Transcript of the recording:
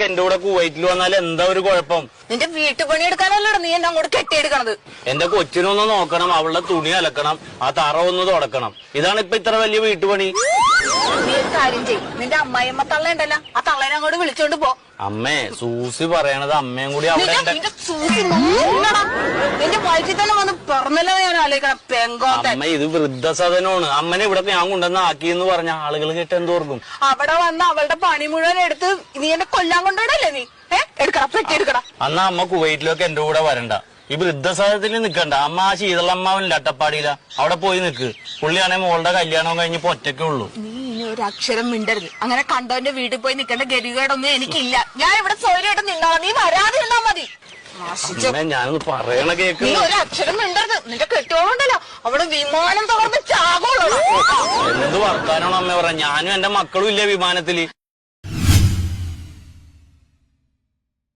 നിനക്ക് എന്റെ കൂടെ കുവൈറ്റിൽ വന്നാൽ എന്താ ഒരു കുഴപ്പം? നിന്റെ വീട്ടുപണി എടുക്കാനല്ലോ നീ എന്നെ അങ്ങോട്ട് കെട്ടിയെടുക്കണത്. എന്റെ കൊച്ചിനൊന്ന് നോക്കണം അവളുടെ തുണി അലക്കണം ആ തറ ഒന്ന് തുടക്കണം. ഇതാണ് ഇപ്പൊ ഇത്ര വലിയ വീട്ടുപണി. നീ ഒരു കാര്യം ചെയ്യും. നിന്റെ അമ്മയമ്മ തള്ളയുണ്ടല്ലോ ആ തള്ളേനെ അങ്ങോട്ട് വിളിച്ചോണ്ട് പോ. അമ്മേ സൂസി പറയണത് അമ്മയും കൂടി അവിടെ നിന്റെ നിന്റെ സൂസി നോക്കണടാ. നിന്റെ വയറ്റിൽ തന്നെ വന്ന് പിറന്നല്ലോ ഞാൻ ആലോചിക്കണം? അമ്മ ഇത് വൃദ്ധസദനമാണ്. അമ്മനെ ഇവിടെ ഞാൻ കൊണ്ടുവന്ന് ആക്കി എന്ന് പറഞ്ഞ ആളുകൾ കേട്ട് എന്തോർക്കും അവിടെ വന്ന് അവളുടെ പണി മുഴുവൻ എടുത്ത് നീ എന്നെ കൊല്ലാൻ കൊണ്ടുവിടല്ലേ നീ? ഏ? എടുക്കടാ പെട്ടി എടുക്കടാ. അന്നാ അമ്മ കുവൈറ്റിലൊക്കെ എന്റെ കൂടെ വരണ്ട. ഈ വൃദ്ധസദനത്തിൽ നിക്കണ്ട. അമ്മ ആ ശീതളമ്മാവനില്ല അട്ടപ്പാടിയില. അവിടെ പോയി നിക്ക്. പുള്ളിയാണെ മോളുടെ കല്യാണം കഴിഞ്ഞ് ഒറ്റക്കേ ഒറ്റയ്ക്കേ ഉള്ളൂ. നീ ഇനി ഒരു അക്ഷരം മിണ്ടരുത്. അങ്ങനെ കണ്ടവന്റെ വീട്ടിൽ പോയി നിൽക്കേണ്ട ഗരികേടൊന്നും എനിക്കില്ല. ഞാൻ ഇവിടെ സൗകര്യമായിട്ട് ഞാനൊന്ന് പറയണ കേക്ക്. നീ ഒരു അക്ഷരം മിണ്ടരുത്. നിന്റെ കെട്ടിയോളുണ്ടല്ലോ. അവിടെ വിമാനം തകർന്ന് ചാകോളൂ എന്ത് വർത്താനാണ് അമ്മ പറയാ ഞാനും എന്റെ മക്കളും ഇല്ലേ വിമാനത്തിൽ?